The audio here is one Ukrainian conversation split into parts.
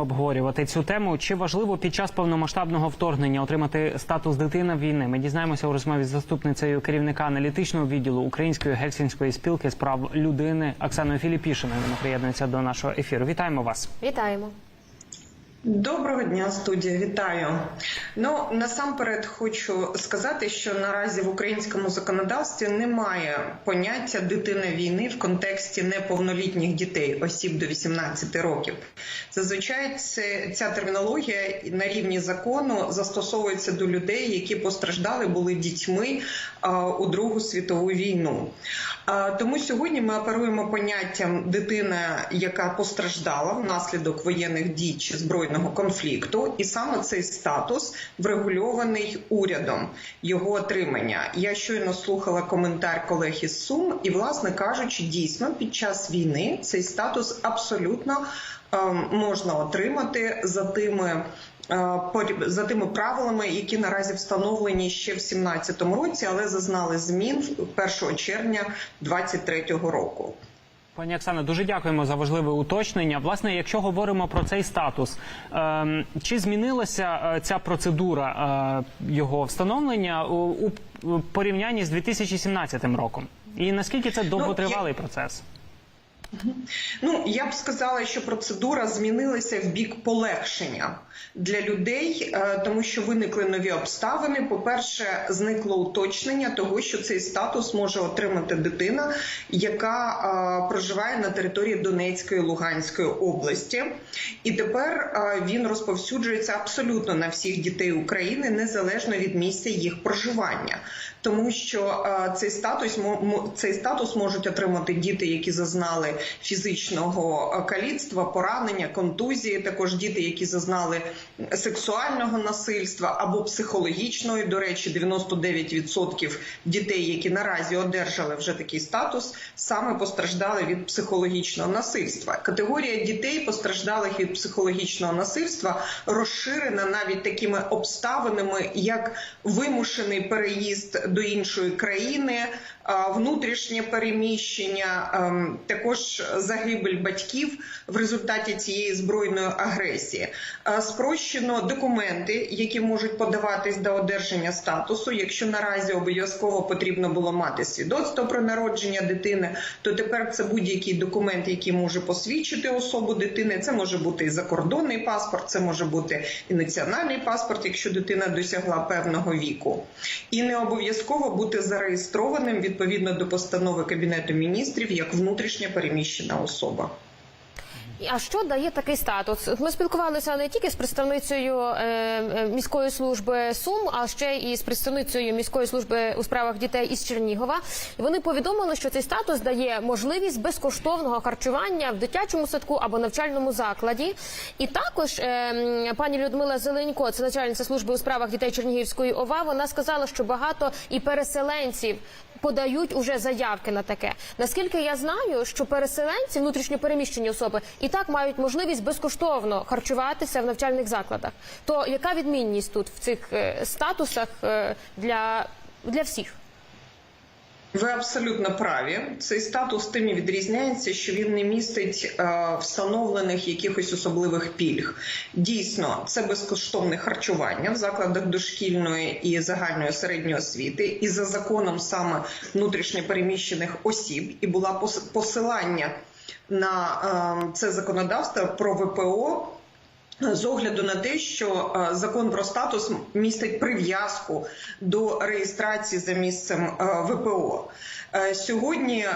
Обговорювати цю тему чи важливо під час повномасштабного вторгнення отримати статус дитина війни? Ми дізнаємося у розмові з заступницею керівника аналітичного відділу Української гельсінської спілки з прав людини Оксаною Філіпішиною. Вона приєднується до нашого ефіру. Вітаємо вас. Вітаємо. Доброго дня, студія. Вітаю. Ну насамперед хочу сказати, що наразі в українському законодавстві немає поняття дитина війни в контексті неповнолітніх дітей, осіб до 18 років. Зазвичай це ця термінологія на рівні закону застосовується до людей, які постраждали, були дітьми у Другу світову війну. Тому сьогодні ми оперуємо поняттям дитина, яка постраждала внаслідок воєнних дій чи збройних конфлікту, і саме цей статус врегульований урядом його отримання. Я щойно слухала коментар колег із Сум, і, власне кажучи, дійсно під час війни цей статус абсолютно ем, можна отримати за тими. За тими правилами, які наразі встановлені ще в 2017 році, але зазнали змін 1 червня 2023 року. Пані Оксана, дуже дякуємо за важливе уточнення. Власне, якщо говоримо про цей статус, ем, чи змінилася е, ця процедура е, його встановлення у, у порівнянні з 2017 роком? І наскільки це довготривалий процес? Ну я б сказала, що процедура змінилася в бік полегшення для людей, е, тому що виникли нові обставини. По перше, зникло уточнення того, що цей статус може отримати дитина, яка е, проживає на території Донецької Луганської області, і тепер е, він розповсюджується абсолютно на всіх дітей України, незалежно від місця їх проживання. Тому що е, цей статус цей статус можуть отримати діти, які зазнали фізичного е, каліцтва, поранення, контузії. Також діти, які зазнали сексуального насильства або психологічної. До речі, 99% дітей, які наразі одержали вже такий статус, саме постраждали від психологічного насильства. Категорія дітей, постраждалих від психологічного насильства, розширена навіть такими обставинами, як вимушений переїзд до іншої країни, внутрішнє переміщення, ем, також загибель батьків в результаті цієї збройної агресії. Спрощено документи, які можуть подаватись до одержання статусу. Якщо наразі обов'язково потрібно було мати свідоцтво про народження дитини, то тепер це будь-який документ, який може посвідчити особу дитини. Це може бути і закордонний паспорт, це може бути і національний паспорт, якщо дитина досягла певного віку, і не обов'язково бути зареєстрованим відповідно до постанови кабінету міністрів як внутрішня переміщена особа. А що дає такий статус? Ми спілкувалися не тільки з представницею е, міської служби Сум, а ще і з представницею міської служби у справах дітей із Чернігова. Вони повідомили, що цей статус дає можливість безкоштовного харчування в дитячому садку або навчальному закладі. І також е, пані Людмила Зеленько, це начальниця служби у справах дітей Чернігівської ОВА. Вона сказала, що багато і переселенців. Подають уже заявки на таке. Наскільки я знаю, що переселенці, внутрішньопереміщені особи, і так мають можливість безкоштовно харчуватися в навчальних закладах. То яка відмінність тут в цих е, статусах е, для, для всіх? Ви абсолютно праві. Цей статус тим і відрізняється, що він не містить е, встановлених якихось особливих пільг. Дійсно, це безкоштовне харчування в закладах дошкільної і загальної середньої освіти, і за законом саме внутрішньопереміщених осіб, і була посилання на е, це законодавство про ВПО. З огляду на те, що е, закон про статус містить прив'язку до реєстрації за місцем е, ВПО. Е, Сьогодні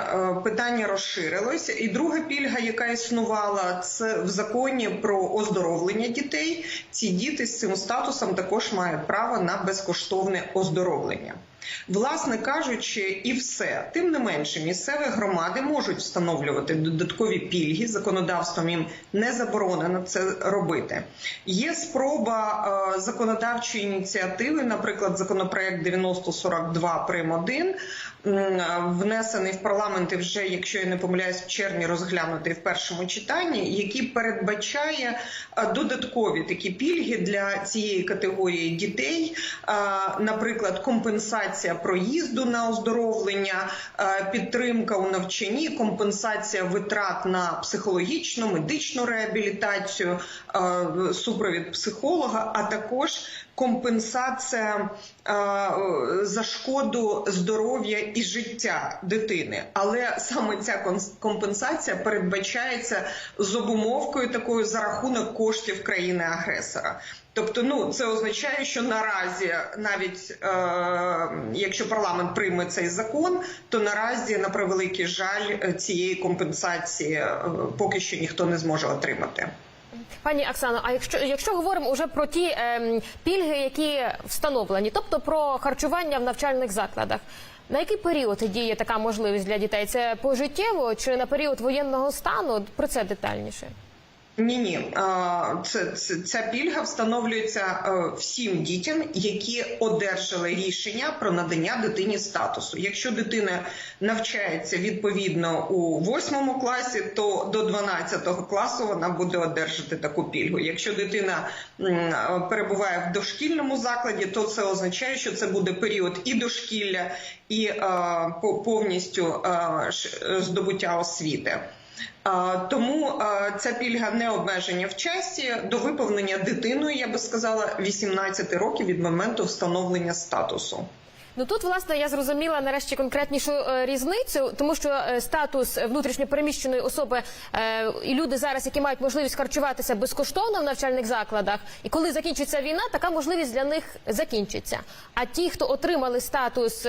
питання розширилось, і друга пільга, яка існувала, це в законі про оздоровлення дітей. Ці діти з цим статусом також мають право на безкоштовне оздоровлення. Власне кажучи, і все тим не менше, місцеві громади можуть встановлювати додаткові пільги. Законодавством їм не заборонено це робити. Є спроба е, законодавчої ініціативи, наприклад, законопроект 9042 прим. 1, м, внесений в парламент і вже, якщо я не помиляюсь, в червні розглянутий в першому читанні, який передбачає додаткові такі пільги для цієї категорії дітей, наприклад, компенсація проїзду на оздоровлення, підтримка у навчанні, компенсація витрат на психологічну, медичну реабілітацію, супровід психолога, а також компенсація е, за шкоду здоров'я і життя дитини. Але саме ця компенсація передбачається з обумовкою такою за рахунок коштів країни-агресора. Тобто, ну це означає, що наразі, навіть е, якщо парламент прийме цей закон, то наразі на превеликий жаль е, цієї компенсації е, поки що ніхто не зможе отримати. Пані Оксано, а якщо якщо говоримо вже про ті ем, пільги, які встановлені, тобто про харчування в навчальних закладах, на який період діє така можливість для дітей? Це пожиттєво чи на період воєнного стану? Про це детальніше. Ні, ні, це, ця пільга встановлюється е, всім дітям, які одержали рішення про надання дитині статусу. Якщо дитина навчається відповідно у восьмому класі, то до 12 класу вона буде одержати таку пільгу. Якщо дитина перебуває в дошкільному закладі, то це означає, що це буде період і дошкілля, і е, по- повністю е, здобуття освіти. Тому ця пільга не обмеження в часі до виповнення дитиною, я би сказала, 18 років від моменту встановлення статусу. Ну тут власне я зрозуміла нарешті конкретнішу е, різницю, тому що е, статус внутрішньопереміщеної особи е, і люди зараз, які мають можливість харчуватися безкоштовно в навчальних закладах, і коли закінчиться війна, така можливість для них закінчиться. А ті, хто отримали статус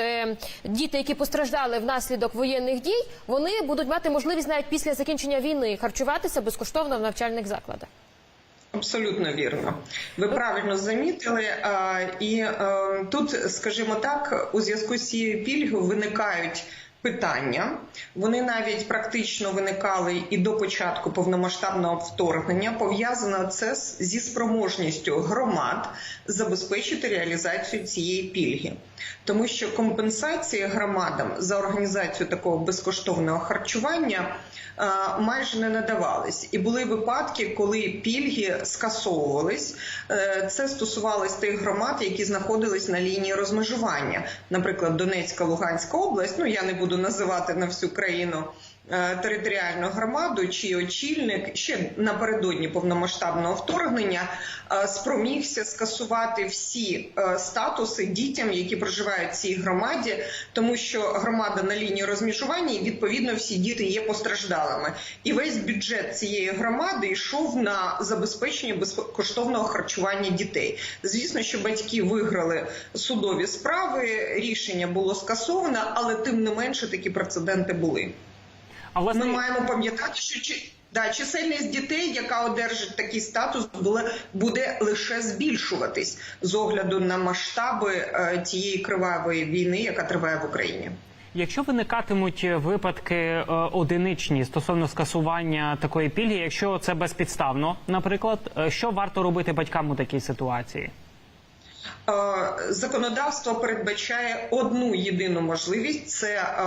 діти, які постраждали внаслідок воєнних дій, вони будуть мати можливість навіть після закінчення війни харчуватися безкоштовно в навчальних закладах. Абсолютно вірно. Ви правильно замітили. І е, тут, скажімо так, у зв'язку з цією пільгою виникають. Питання вони навіть практично виникали і до початку повномасштабного вторгнення. Пов'язано це зі спроможністю громад забезпечити реалізацію цієї пільги, тому що компенсації громадам за організацію такого безкоштовного харчування е, майже не надавались. І були випадки, коли пільги скасовувались. Е, Це стосувалось тих громад, які знаходились на лінії розмежування, наприклад, Донецька, Луганська область. Ну я не буду називати на всю країну. Е, Територіальну громаду, чий очільник ще напередодні повномасштабного вторгнення е, спромігся скасувати всі е, статуси дітям, які проживають в цій громаді, тому що громада на лінії розміжування і відповідно всі діти є постраждалими. І весь бюджет цієї громади йшов на забезпечення безкоштовного харчування дітей. Звісно, що батьки виграли судові справи, рішення було скасовано, але тим не менше такі прецеденти були. А власне, Ми маємо пам'ятати, що чи- да, чисельність дітей, яка одержить такий статус, буде, буде лише збільшуватись з огляду на масштаби е, тієї кривавої війни, яка триває в Україні. Якщо виникатимуть випадки е, одиничні стосовно скасування такої пільги, якщо це безпідставно, наприклад, е, що варто робити батькам у такій ситуації? Е, Законодавство передбачає одну єдину можливість це е,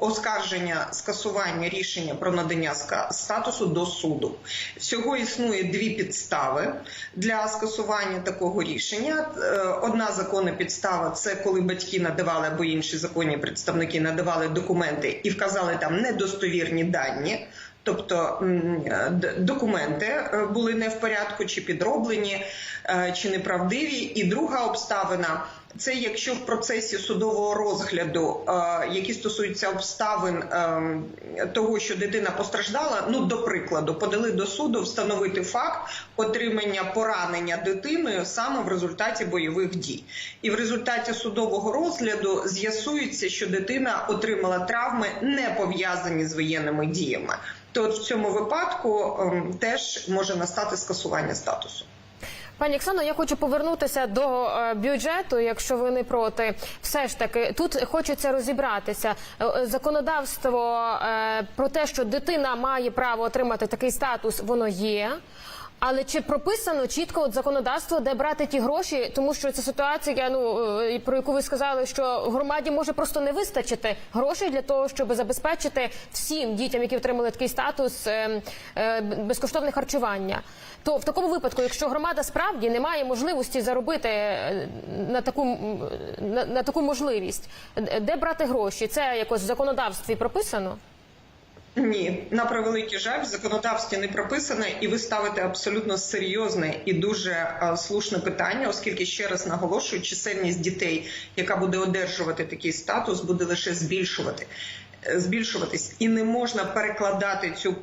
оскарження скасування рішення про надання статусу до суду. Всього існує дві підстави для скасування такого рішення. Е, Одна законна підстава це коли батьки надавали або інші законні представники надавали документи і вказали там недостовірні дані. Тобто е, документи е, були не в порядку, чи підроблені, е, чи неправдиві. І друга обставина це якщо в процесі судового розгляду, які стосуються обставин того, що дитина постраждала, ну до прикладу, подали до суду встановити факт отримання поранення дитиною саме в результаті бойових дій. І в результаті судового розгляду з'ясується, що дитина отримала травми не пов'язані з воєнними діями. То в цьому випадку ем, теж може настати скасування статусу. Пані Оксано, я хочу повернутися до е, бюджету, якщо ви не проти. Все ж таки, тут хочеться розібратися. Е, е, Законодавство про те, що дитина має право отримати такий статус, воно є. Але чи прописано чітко от законодавство, де брати ті гроші? Тому що ця ситуація, ну е, про яку ви сказали, що громаді може просто не вистачити грошей для того, щоб забезпечити всім дітям, які отримали такий статус е, е, безкоштовне харчування. То в такому випадку, якщо громада справді не має можливості заробити на таку на, на таку можливість, де брати гроші? Це якось в законодавстві прописано? Ні, на превеликий жаль, в законодавстві не прописано, і ви ставите абсолютно серйозне і дуже е, слушне питання, оскільки ще раз наголошую, чисельність дітей, яка буде одержувати такий статус, буде лише збільшувати. е, Збільшуватись і не можна перекладати цю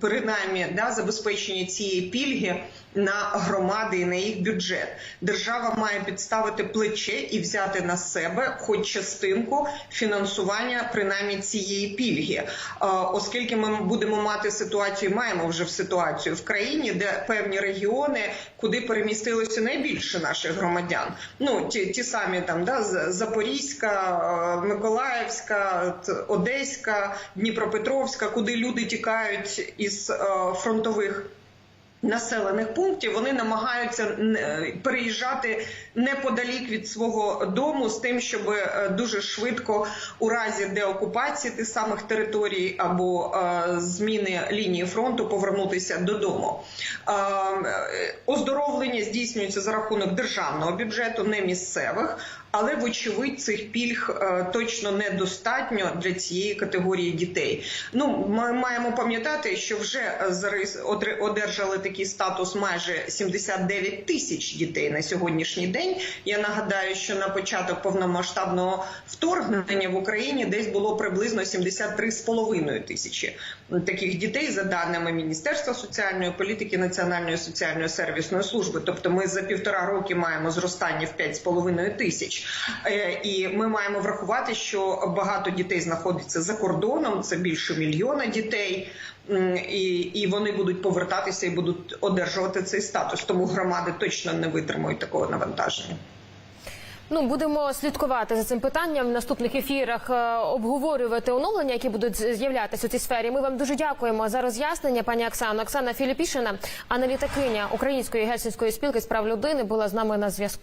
принаймні да, забезпечення цієї пільги на громади і на їх бюджет. Держава має підставити плече і взяти на себе хоч частинку фінансування принаймні цієї пільги, Е, оскільки ми будемо мати ситуацію, маємо вже в ситуацію в країні, де певні регіони, куди перемістилося найбільше наших громадян. Ну ті, ті самі там да Запорізька, е, Миколаївська, Одеська, Дніпропетровська, куди люди тікають із е, фронтових населених пунктів вони намагаються е, переїжджати неподалік від свого дому з тим, щоб е, дуже швидко у разі деокупації тих самих територій або е, зміни лінії фронту повернутися додому. Оздоровлення здійснюється за рахунок державного бюджету, не місцевих. Але вочевидь цих пільг е, точно недостатньо для цієї категорії дітей. Ну ми маємо пам'ятати, що вже е, одержали такий статус майже 79 тисяч дітей на сьогоднішній день. Я нагадаю, що на початок повномасштабного вторгнення в Україні десь було приблизно 73,5 тисячі таких дітей, за даними Міністерства соціальної політики Національної соціальної сервісної служби. Тобто, ми за півтора роки маємо зростання в 5,5 тисяч. Е, І ми маємо врахувати, що багато дітей знаходиться за кордоном. Це більше мільйона дітей. І, і вони будуть повертатися і будуть одержувати цей статус. Тому громади точно не витримують такого навантаження. Ну будемо слідкувати за цим питанням в наступних ефірах, е, обговорювати оновлення, які будуть з'являтися у цій сфері. Ми вам дуже дякуємо за роз'яснення, пані Оксано. Оксана Філіпішина, аналітикиня Української гельсінської спілки з прав людини, була з нами на зв'язку.